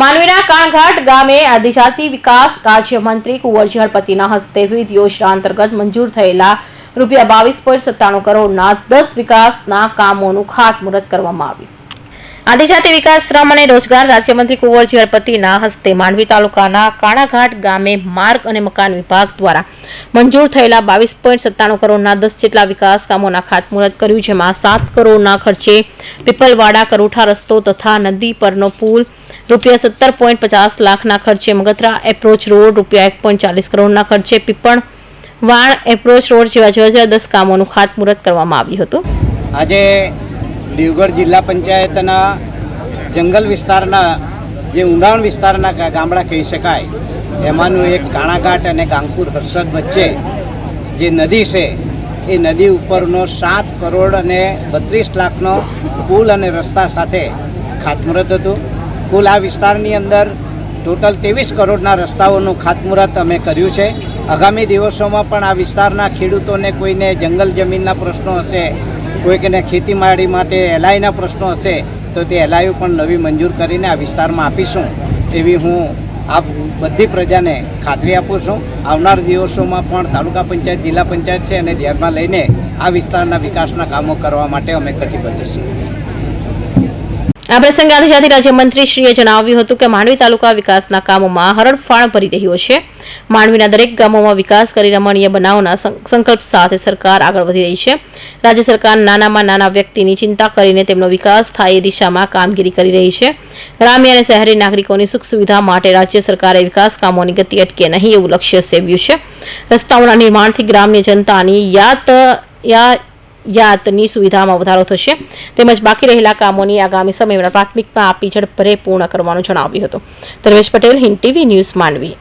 માંડવીના કાણઘાટ ગામે આદિજાતિ વિકાસ રાજ્યમંત્રી કુંવરજી હળપતિના હસ્તે વિવિધ યોજના અંતર્ગત મંજૂર થયેલા રૂપિયા બાવીસ પોઈન્ટ સત્તાણું કરોડના દસ વિકાસના કામોનું ખાતમુહૂર્ત કરવામાં આવ્યું. આદિજાતિ વિકાસ, શ્રમ અને રોજગાર રાજ્યમંત્રી કુંવરજી હળપતિના હસ્તે માંડવી તાલુકાના કાણાઘાટ ગામે માર્ગ અને મકાન વિભાગ દ્વારા મંજૂર થયેલા બાવીસ પોઈન્ટ સત્તાણું કરોડના દસ જેટલા વિકાસ કામોના ખાતમુહૂર્ત કર્યું, જેમાં સાત કરોડના ખર્ચે પીપલવાડા, કરોઠા રસ્તો તથા નદી પરનો પુલ, રૂપિયા સત્તર પોઈન્ટ પચાસ લાખના ખર્ચે મગતરા એપ્રોચ રોડ, રૂપિયા એક પોઈન્ટ ચાલીસ કરોડના ખર્ચે પીપણ વાણ એપ્રોચ રોડ જેવા જુદા જુદા દસ કામોનું ખાતમુહૂર્ત કરવામાં આવ્યું હતું. આજે દેવગઢ જિલ્લા પંચાયતના જંગલ વિસ્તારના જે ઊંડાણ વિસ્તારના ગામડા કહી શકાય, એમાંનું એક કાણાઘાટ અને ગાંગપુર હર્ષદ વચ્ચે જે નદી છે, એ નદી ઉપરનો સાત કરોડ અને બત્રીસ લાખનો પુલ અને રસ્તા સાથે ખાતમુહૂર્ત હતું. કુલ આ વિસ્તારની અંદર ટોટલ ત્રેવીસ કરોડના રસ્તાઓનું ખાતમુહૂર્ત અમે કર્યું છે. આગામી દિવસોમાં પણ આ વિસ્તારના ખેડૂતોને કોઈને જંગલ જમીનના પ્રશ્નો હશે કોઈકને ખેતીવાડી માટે એલઆઈના પ્રશ્નો હશે, તો તે એલઆઈઓ પણ નવી મંજૂર કરીને આ વિસ્તારમાં આપીશું. એવી હું આ બધી પ્રજાને ખાતરી આપું છું. આવનાર દિવસોમાં પણ તાલુકા પંચાયત, જિલ્લા પંચાયત છે અને ધ્યાનમાં લઈને આ વિસ્તારના વિકાસના કામો કરવા માટે અમે કટિબદ્ધ છીએ. આ પ્રસંગે આદિજાતિ રાજ્યમંત્રીશ્રીએ જણાવ્યું હતું કે માંડવી તાલુકા વિકાસના કામોમાં હરણફાળ ભરી રહ્યો છે. માંડવીના દરેક ગામોમાં વિકાસ કરી રમણીય બનાવના સંકલ્પ સાથે સરકાર આગળ વધી રહી છે. રાજ્ય સરકાર નાનામાં નાના વ્યક્તિની ચિંતા કરીને તેમનો વિકાસ થાય એ દિશામાં કામગીરી કરી રહી છે. ગ્રામ્ય અને શહેરી નાગરિકોની સુખ સુવિધા માટે રાજ્ય સરકારે વિકાસ કામોની ગતિ અટકે નહીં એવું લક્ષ્ય સેવ્યું છે. રસ્તાઓના નિર્માણથી ગ્રામ્ય જનતાની યાત, યા યાતની સુવિધામાં વધારો થશે. તેમજ બાકી રહેલા કામોની આગામી સમયમાં પ્રાથમિકતા આપી ઝડપભરે પૂર્ણ કરવાનું જણાવ્યું હતું. Dharmesh Patel, Hind TV news Mandvi